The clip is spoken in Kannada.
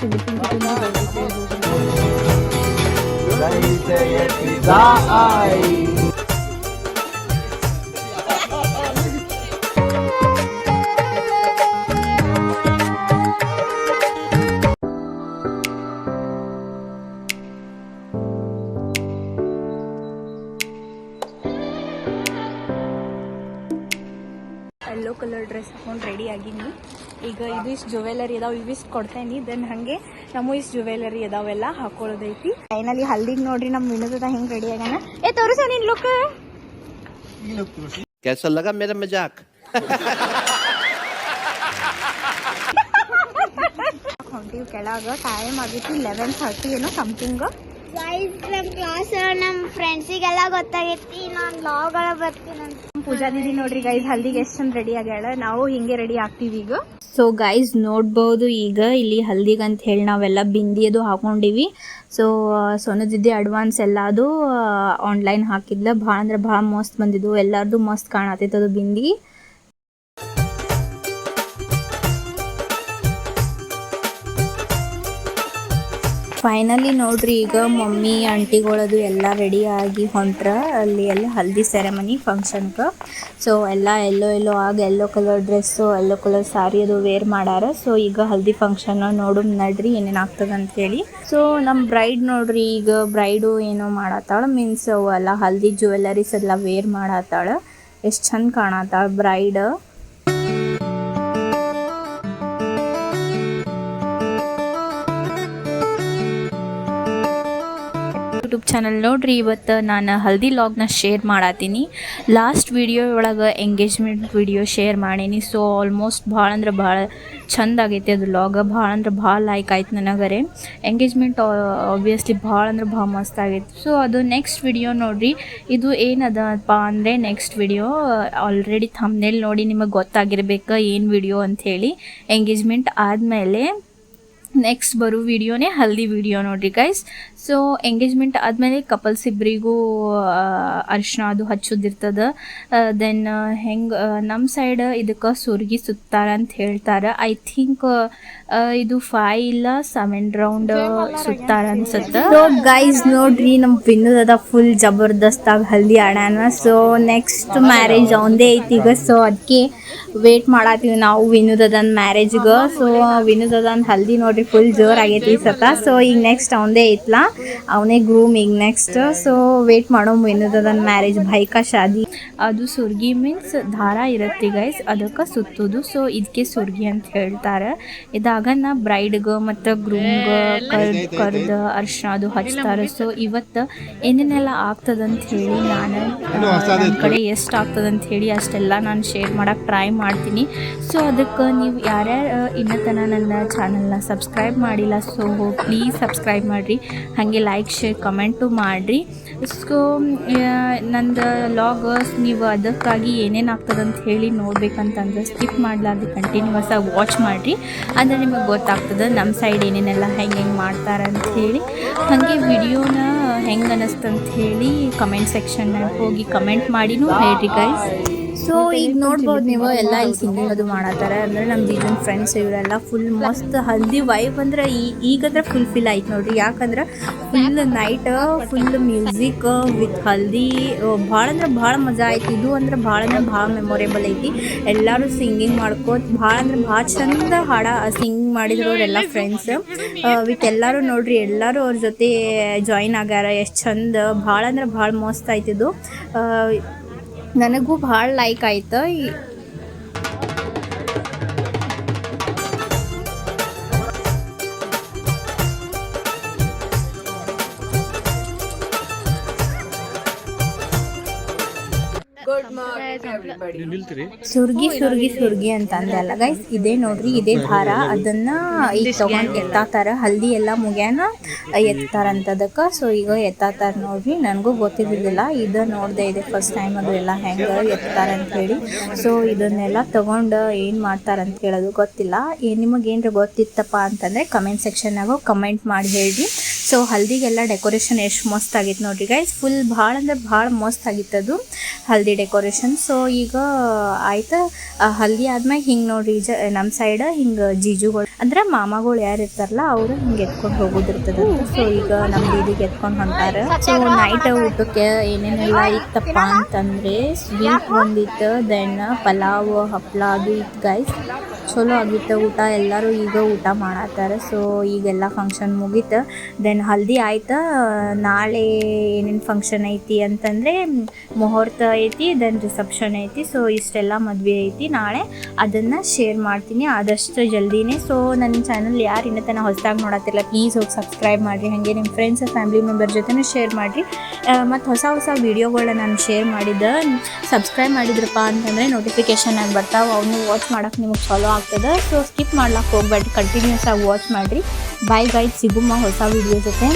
Dai te je ti dai yellow colour dress ಹಾಕೊಂಡು ರೆಡಿ ಆಗೀನಿ ಈಗ ಇವಿಷ್ಟು ಜುವೆಲರಿ ಅದಾವ ಇವಿಷ್ಟು ಕೊಡ್ತೇನಿ ದೆನ್ ಹಂಗೆ ನಮ್ಮ ಇಷ್ಟು ಜುವೆಲರಿ ಅದಾವೆಲ್ಲ ಹಾಕೊಳ್ಳೋದೈತಿ ಫೈನಲಿ ಹಲ್ದಿಗೆ ನೋಡ್ರಿ ನಮ್ಮ ವಿನೋದ ಹೆಂಗ್ ರೆಡಿ ಆಗ್ಯಾನ ಏ ತೋರಿಸ ನಿನ್ ಲುಕ್ कैसा लगा मेरा मजाक ಹೊಂಟಿವಿ ಕೆಳಗ ಟೈಮ್ ಆಗೈತಿ ಲೆವೆನ್ ಥರ್ಟಿ ಏನೋ ಸಮಥಿಂಗ್ ಗೈಸ್ ನಮ್ಮ ಕ್ಲಾಸ್ ನಮ್ಮ ಫ್ರೆಂಡ್ಸಿಗೆಲ್ಲ ಗೊತ್ತಾಗೈತಿ ನಾನು ಲಾಗ್ ಒಳಗೆ ಬರ್ತೀನಿ ಅಂತ ಪೂಜಾ ದೀದಿ ನೋಡ್ರಿ ಗೈಸ್ ಹಲ್ದಿಗೆ ಎಷ್ಟು ಚಂದ ರೆಡಿ ಆಗ್ಯಾಳ. ನಾವು ಹಿಂಗೆ ರೆಡಿ ಆಗ್ತೀವಿ ಈಗ. ಸೊ ಗೈಸ್ ನೋಡ್ಬೋದು ಈಗ ಇಲ್ಲಿ ಹಲ್ದಿಗೆ ಅಂತ ಹೇಳಿ ನಾವೆಲ್ಲ ಬಿಂದಿ ಅದು ಹಾಕೊಂಡಿವಿ. ಸೊ ಸೋನು ದಿದ್ದಿ ಅಡ್ವಾನ್ಸ್ ಎಲ್ಲ ಅದು ಆನ್ಲೈನ್ ಹಾಕಿದ್ಲ. ಭಾಳ ಅಂದ್ರೆ ಭಾಳ ಮಸ್ತ್ ಬಂದಿದ್ವು. ಎಲ್ಲರದು ಮಸ್ತ್ ಕಾಣತೈತೆ ಅದು ಬಿಂದಿ. ಫೈನಲಿ ನೋಡ್ರಿ, ಈಗ ಮಮ್ಮಿ ಆಂಟಿಗಳದು ಎಲ್ಲ ರೆಡಿ ಆಗಿ ಹೊಂಟ್ರ. ಅಲ್ಲಿ ಎಲ್ಲ ಹಲ್ದಿ ಸೆರೆಮನಿ ಫಂಕ್ಷನ್ಗೆ ಸೊ ಎಲ್ಲ ಎಲ್ಲೋ ಎಲ್ಲೋ ಆಗ yellow colour dress yellow colour sari ಅದು ವೇರ್ ಮಾಡಾರ. ಸೊ ಈಗ ಹಲ್ದಿ ಫಂಕ್ಷನ್ ನೋಡು ನಡ್ರಿ, ಏನೇನು ಆಗ್ತದೆ ಅಂತ ಹೇಳಿ. ಸೊ ನಮ್ಮ ಬ್ರೈಡ್ ನೋಡ್ರಿ, ಈಗ ಬ್ರೈಡು ಏನೋ ಮಾಡತ್ತಾಳ ಮೀನ್ಸ್ ಎಲ್ಲ ಹಲ್ದಿ ಜ್ಯುವೆಲ್ಲರೀಸ್ ಎಲ್ಲ ವೇರ್ ಮಾಡತ್ತಾಳ ಎಷ್ಟು ಚಂದ ಕಾಣತ್ತಾಳ ಬ್ರೈಡ್ ಯೂಟ್ಯೂಬ್ ಚಾನಲ್ ನೋಡ್ರಿ, ಇವತ್ತು ನಾನು ಹಲ್ದಿ ಲಾಗ್ನ ಶೇರ್ ಮಾಡತ್ತೀನಿ ಲಾಸ್ಟ್ ವಿಡಿಯೋ ಒಳಗೆ ಎಂಗೇಜ್ಮೆಂಟ್ ವಿಡಿಯೋ ಶೇರ್ ಮಾಡೀನಿ. ಸೊ ಆಲ್ಮೋಸ್ಟ್ ಭಾಳ ಅಂದ್ರೆ ಭಾಳ ಚಂದ ಆಗೈತಿ ಅದು ಲಾಗ. ಭಾಳ ಅಂದ್ರೆ ಭಾಳ ಲೈಕ್ ಆಯ್ತು ನನಗರೆ. ಎಂಗೇಜ್ಮೆಂಟ್ ಆಬ್ವಿಯಸ್ಲಿ ಭಾಳ ಅಂದ್ರೆ ಭಾಳ ಮಸ್ತ್ ಆಗೈತಿ. ಸೊ ಅದು ನೆಕ್ಸ್ಟ್ ವಿಡಿಯೋ ನೋಡ್ರಿ. ಇದು ಏನದಪ್ಪ ಅಂದರೆ ನೆಕ್ಸ್ಟ್ ವಿಡಿಯೋ ಆಲ್ರೆಡಿ ತಮ್ಮನೇಲಿ ನೋಡಿ ನಿಮಗೆ ಗೊತ್ತಾಗಿರ್ಬೇಕು ಏನು ವಿಡಿಯೋ ಅಂಥೇಳಿ ಎಂಗೇಜ್ಮೆಂಟ್ ಆದಮೇಲೆ ನೆಕ್ಸ್ಟ್ ಬರೋ ವಿಡಿಯೋನೇ ಹಲ್ದಿ ವಿಡಿಯೋ ನೋಡ್ರಿ ಗೈಸ್ ಸೊ ಎಂಗೇಜ್ಮೆಂಟ್ ಆದಮೇಲೆ ಕಪಲ್ಸ್ ಇಬ್ಬರಿಗೂ ಅರಿಶಿನ ಅದು ಹಚ್ಚೋದಿರ್ತದೆ. ದೆನ್ ಹೆಂಗೆ ನಮ್ಮ ಸೈಡ್ ಇದಕ್ಕೆ ಸುರ್ಗಿ ಸುತ್ತಾರ ಅಂತ ಹೇಳ್ತಾರೆ. ಐ ಥಿಂಕ್ ಇದು ಫೈ ಇಲ್ಲ ಸೆವೆನ್ ರೌಂಡ್ ಸುತ್ತಾರ ಅನ್ಸುತ್ತೆ. ಸೊ ಗೈಸ್ ನೋಡ್ರಿ ನಮ್ಮ ಪಿನ್ನದ ಫುಲ್ ಜಬರ್ದಸ್ತಾಗಿ ಹಲ್ದಿ ಆಡ್ಯಾನ. ಸೊ ನೆಕ್ಸ್ಟ್ ಮ್ಯಾರೇಜ್ ಅವಂದೇ ಐತಿ ಈಗ. ಸೊ ಅದಕ್ಕೆ ವೇಟ್ ಮಾಡತ್ತೀವಿ ನಾವು ವಿನೋದದನ್ ಮ್ಯಾರೇಜ್ಗೆ ಸೊ ವಿನೋದದನ್ ಹಲ್ದಿ ನೋಡ್ರಿ ಫುಲ್ ಜೋರ್ ಆಗೈತಿ ಈ ಸತ ಸೊ ಈಗ ನೆಕ್ಸ್ಟ್ ಅವನದೇ ಐತ್ಲ. ಅವನೇ ಗ್ರೂಮ್ ಈಗ ನೆಕ್ಸ್ಟ್ ಸೊ ವೇಟ್ ಮಾಡೋ ಏನದ ಮ್ಯಾರೇಜ್ ಬೈಕ ಶಾದಿ. ಅದು ಸುರ್ಗಿ ಮೀನ್ಸ್ ದಾರ ಇರುತ್ತೆ ಗೈಸ್ ಅದಕ್ಕೆ ಸುತ್ತೋದು. ಸೊ ಇದಕ್ಕೆ ಸುರ್ಗಿ ಅಂತ ಹೇಳ್ತಾರೆ. ಇದಾಗನ್ನ ಬ್ರೈಡ್ಗೆ ಮತ್ತು ಗ್ರೂಮ್ಗೆ ಕರ್ದು ಕರ್ದು ಅರ್ಶಿನ ಅದು ಹಚ್ತಾರೆ. ಸೊ ಇವತ್ತು ಏನೇನೆಲ್ಲ ಆಗ್ತದಂತ ಹೇಳಿ ನಾನು ನನ್ನ ಕಡೆ ಎಷ್ಟು ಆಗ್ತದಂತ ಹೇಳಿ ಅಷ್ಟೆಲ್ಲ ನಾನು ಶೇರ್ ಮಾಡೋಕ್ಕೆ ಟ್ರೈ ಮಾಡ್ತೀನಿ. ಸೊ ಅದಕ್ಕೆ ನೀವು ಯಾರ್ಯಾರು ಇನ್ನತನ ನನ್ನ ಚಾನಲ್ನ ಸಬ್ಸ್ಕ್ರೈಬ್ ಮಾಡಿಲ್ಲ ಸೊ ಪ್ಲೀಸ್ ಸಬ್ಸ್ಕ್ರೈಬ್ ಮಾಡಿರಿ. ಹಾಗೆ ಲೈಕ್ ಶೇರ್ ಕಮೆಂಟು ಮಾಡಿರಿ. ಸೊ ನಂದು ಲಾಗರ್ಸ್ ನೀವು ಅದಕ್ಕಾಗಿ ಏನೇನು ಆಗ್ತದಂತ ಹೇಳಿ ನೋಡ್ಬೇಕಂತಂದ್ರೆ ಸ್ಕಿಪ್ ಮಾಡಲಾರ್ದು ಕಂಟಿನ್ಯೂಸ್ ಆಗಿ ವಾಚ್ ಮಾಡಿರಿ. ಅಂದರೆ ನಿಮಗೆ ಗೊತ್ತಾಗ್ತದೆ ನಮ್ಮ ಸೈಡ್ ಏನೇನೆಲ್ಲ ಹೆಂಗೆ ಹೆಂಗೆ ಮಾಡ್ತಾರೆ ಹೇಳಿ. ಹಾಗೆ ವಿಡಿಯೋನ ಹೆಂಗೆ ಅನ್ನಿಸ್ತಂತ ಹೇಳಿ ಕಮೆಂಟ್ ಸೆಕ್ಷನ್ನಾಗ ಹೋಗಿ ಕಮೆಂಟ್ ಮಾಡಿನೂ ಹೇಳಿರಿ ಗೈಸ್ ಸೊ ಈಗ ನೋಡ್ಬೋದು ನೀವು ಎಲ್ಲ ಇಲ್ಲಿ ಸಿಂಗಿಂಗ್ ಅದು ಮಾಡತ್ತಾರೆ. ಅಂದ್ರೆ ನಮ್ಮ ಈಗಿನ ಫ್ರೆಂಡ್ಸ್ ಇವರೆಲ್ಲ ಫುಲ್ ಮಸ್ತ್ ಹಲ್ದಿ ವೈಬ್ ಅಂದ್ರೆ ಈ ಈಗಂದ್ರೆ ಫುಲ್ ಫಿಲ್ ಆಯ್ತು ನೋಡ್ರಿ. ಯಾಕಂದ್ರೆ full night full music with haldi ಭಾಳ ಅಂದ್ರೆ ಭಾಳ ಮಜಾ ಆಯ್ತು. ಇದು ಅಂದ್ರೆ ಭಾಳ ಅಂದ್ರೆ ಭಾಳ ಮೆಮೊರೇಬಲ್ ಐತಿ. ಎಲ್ಲರೂ ಸಿಂಗಿಂಗ್ ಮಾಡ್ಕೋತ ಭಾಳ ಅಂದ್ರೆ ಭಾಳ ಚಂದ ಹಾಡ ಸಿಂಗಿಂಗ್ ಮಾಡಿದ್ರು ಅವರೆಲ್ಲ ಫ್ರೆಂಡ್ಸ್ ವಿತ್ ಎಲ್ಲರೂ ನೋಡ್ರಿ ಎಲ್ಲರೂ ಅವ್ರ ಜೊತೆ ಜಾಯಿನ್ ಆಗ್ಯಾರ. ಎಷ್ಟು ಚಂದ ಭಾಳ ಅಂದ್ರೆ ಭಾಳ ಮಸ್ತ್ ಆಯ್ತಿದ್ದು ನನಗೂ ಭಾಳ ಲೈಕ್ ಆಯ್ತು. ಸುರ್ಗಿ ಸುರ್ಗಿ ಸುರ್ಗಿ ಅಂತ ಅಂದಲ್ಲ ಗೈಸ್ ಇದೇ ನೋಡ್ರಿ ಇದೇ ದಾರ ಅದನ್ನ ಈಗ ತಗೊಂಡ್ ಎತ್ತಾತಾರ. ಹಲ್ದಿ ಎಲ್ಲ ಮುಗ್ಯಾನ ಎತ್ತಾರಂತ ಅದಕ್ಕೆ ಸೊ ಈಗ ಎತ್ತಾತಾರ ನೋಡ್ರಿ. ನನಗೂ ಗೊತ್ತಿದ್ದಿಲ್ಲ ಇದು ನೋಡ್ದೆ ಇದೆ. ಫಸ್ಟ್ ಟೈಮ್ ಅದು ಎಲ್ಲ ಹೆಂಗ ಎತ್ತಾರ ಅಂತ ಹೇಳಿ. ಸೊ ಇದನ್ನೆಲ್ಲ ತಗೊಂಡು ಏನು ಮಾಡ್ತಾರ ಅಂತ ಹೇಳೋದು ಗೊತ್ತಿಲ್ಲ. ಏನ್ ನಿಮಗೆ ಏನ್ರ ಗೊತ್ತಿತ್ತಪ್ಪ ಅಂತಂದ್ರೆ ಕಮೆಂಟ್ ಸೆಕ್ಷನ್ನಾಗ ಕಮೆಂಟ್ ಮಾಡಿ ಹೇಳಿ ಸೊ ಹಲ್ದಿಗೆಲ್ಲ ಡೆಕೋರೇಷನ್ ಎಷ್ಟು ಮಸ್ತ್ ಆಗಿತ್ತು ನೋಡ್ರಿ ಗೈಸ್ ಫುಲ್ ಭಾಳ ಅಂದ್ರೆ ಭಾಳ ಮಸ್ತ್ ಆಗಿತ್ತು ಅದು ಹಲ್ದಿ ಡೆಕೋರೇಷನ್. ಸೊ ಈಗ ಆಯ್ತು ಹಲ್ದಿ ಆದ್ಮೇಲೆ ಹಿಂಗೆ ನೋಡ್ರಿ, ಜ ನಮ್ಮ ಸೈಡ್ ಹಿಂಗೆ ಜೀಜುಗಳು, ಅಂದ್ರೆ ಮಾಮಗಳು ಯಾರು ಇರ್ತಾರಲ್ಲ, ಅವರು ಹಿಂಗೆ ಎತ್ಕೊಂಡು ಹೋಗೋದಿರ್ತದ ಸೊ ಈಗ ನಮ್ಮ ದೀದಿಗೆ ಎತ್ಕೊಂಡು ಹೊಂಟಾರ. ಸೊ ನೈಟ್ ಊಟಕ್ಕೆ ಏನೇನೆಲ್ಲ ಇತ್ತಪ್ಪ ಅಂತಂದ್ರೆ ಸ್ವೀಟ್ ಬಂದಿತ್ತು ದೆನ್ ಪಲಾವ್, ಹಪ್ಳ, ಅದು ಇತ್ತು ಗೈಸ್ ಚಲೋ ಆಗಿತ್ತು ಊಟ, ಎಲ್ಲರೂ ಈಗ ಊಟ ಮಾಡತ್ತಾರ. ಸೊ ಈಗೆಲ್ಲ ಫಂಕ್ಷನ್ ಮುಗೀತು. ದೆನ್ ಹಲ್ದಿ ಆಯ್ತು, ನಾಳೆ ಏನೇನು ಫಂಕ್ಷನ್ ಐತಿ ಅಂತಂದರೆ, ಮುಹೂರ್ತ ಐತಿ ದೆನ್ ರಿಸೆಪ್ಷನ್ ಐತಿ. ಸೊ ಇಷ್ಟೆಲ್ಲ ಮದುವೆ ಐತಿ. ನಾಳೆ ಅದನ್ನು ಶೇರ್ ಮಾಡ್ತೀನಿ ಆದಷ್ಟು ಜಲ್ದಿನೇ. ಸೊ ನನ್ನ ಚಾನಲ್ ಯಾರು ಇನ್ನೂ ತನಕ ಹೊಸದಾಗಿ ನೋಡತ್ತಿಲ್ಲ ಪ್ಲೀಸ್ ಹೋಗಿ ಸಬ್ಸ್ಕ್ರೈಬ್ ಮಾಡಿರಿ. ಹಾಗೆ ನಿಮ್ಮ ಫ್ರೆಂಡ್ಸ್ ಫ್ಯಾಮಿಲಿ ಮೆಂಬರ್ ಜೊತೆನೂ ಶೇರ್ ಮಾಡಿರಿ. ಮತ್ತು ಹೊಸ ಹೊಸ ವೀಡಿಯೋಗಳನ್ನ ನಾನು ಶೇರ್ ಮಾಡಿದ್ದೆ ಸಬ್ಸ್ಕ್ರೈಬ್ ಮಾಡಿದ್ರಪ್ಪ ಅಂತಂದರೆ ನೋಟಿಫಿಕೇಶನ್ ಆಗಿ ಬರ್ತಾವೆ. ಅವನು ವಾಚ್ ಮಾಡೋಕೆ ನಿಮಗೆ ಫಾಲೋ ಆಗ್ತದೆ. ಸೊ ಸ್ಕಿಪ್ ಮಾಡ್ಲಾಕೆ ಹೋಗ್ಬೇಡ್ರಿ ಕಂಟಿನ್ಯೂಸ್ ಆಗಿ ವಾಚ್ ಮಾಡಿರಿ. ಬಾಯ್ ಬೈ ಸಿಗುಮ್ಮ ಹೊಸ ವೀಡಿಯೋ ಜೊತೆ.